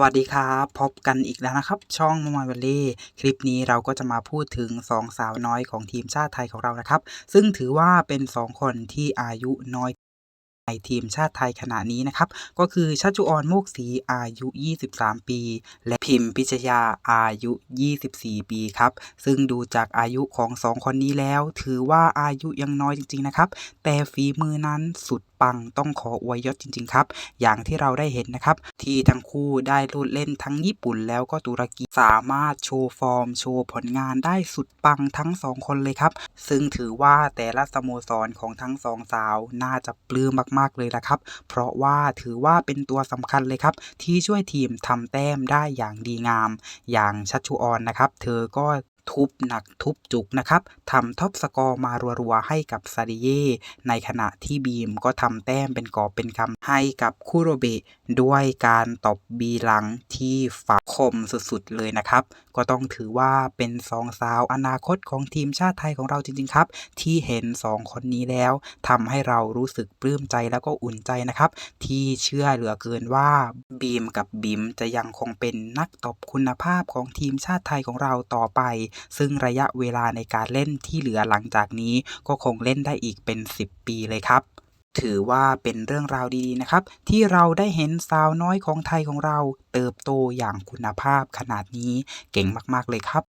วัสดีครับ พบกันอีกแล้วนะครับ ช่องมมายวัลเล่คลิปนี้เราก็จะมาพูดถึง 2 สาวน้อยของทีมชาติไทยของเรานะครับ ซึ่งถือว่าเป็น 2 คนที่อายุน้อย ในทีมชาติไทยขณะนี้นะครับ ก็คือชัชจุออนโมกศรีอายุ 23 ปี และพิมพ์พิชยาอายุ 24 ปีครับ ซึ่งดูจากอายุของ 2 คนนี้แล้ว ถือว่าอายุยังน้อยจริง ๆ นะครับ แต่ฝีมือนั้นสุดปังต้องขออวยยศจริง ๆ ครับ อย่างที่เราได้เห็นนะครับ ที่ทั้งคู่ได้โลดเล่นทั้งญี่ปุ่นแล้วก็ตุรกีสามารถโชว์ฟอร์ม โชว์ผลงานได้สุดปังทั้งสองคนเลยครับ ซึ่งถือว่าแต่ละสโมสรของทั้งสองสาวน่าจะปลื้มมากๆ เลยละครับ เพราะว่าถือว่าเป็นตัวสำคัญเลยครับ ที่ช่วยทีมทำแต้มได้อย่างดีงาม อย่างชัชชุออนนะครับ เธอก็ ทุบหนักทุบจุกนะครับทำท็อปสกอร์มารัวๆให้กับซาดิเย่ในขณะที่บีมก็ทำแต้มเป็นกอบเป็นคำให้กับคุโรเบะด้วยการตบบีหลังที่ฝักคมสุดๆเลยนะครับ ก็ต้องถือว่าเป็นสองสาวอนาคตของทีมชาติไทยของเราจริงๆครับ ที่เห็นสองคนนี้แล้วทำให้เรารู้สึกปลื้มใจแล้วก็อุ่นใจนะครับ ที่เชื่อเหลือเกินว่าบีมกับบิมจะยังคงเป็นนักตบคุณภาพของทีมชาติไทยของเราต่อไปซึ่งระยะเวลาในการเล่นที่เหลือหลังจากนี้ก็คงเล่นได้อีกเป็น 10 ปีเลยครับถือว่าเป็นเรื่องราวดีๆนะครับ ที่เราได้เห็นสาวน้อยของไทยของเรา เติบโตอย่างคุณภาพขนาดนี้เก่งมากๆเลยครับ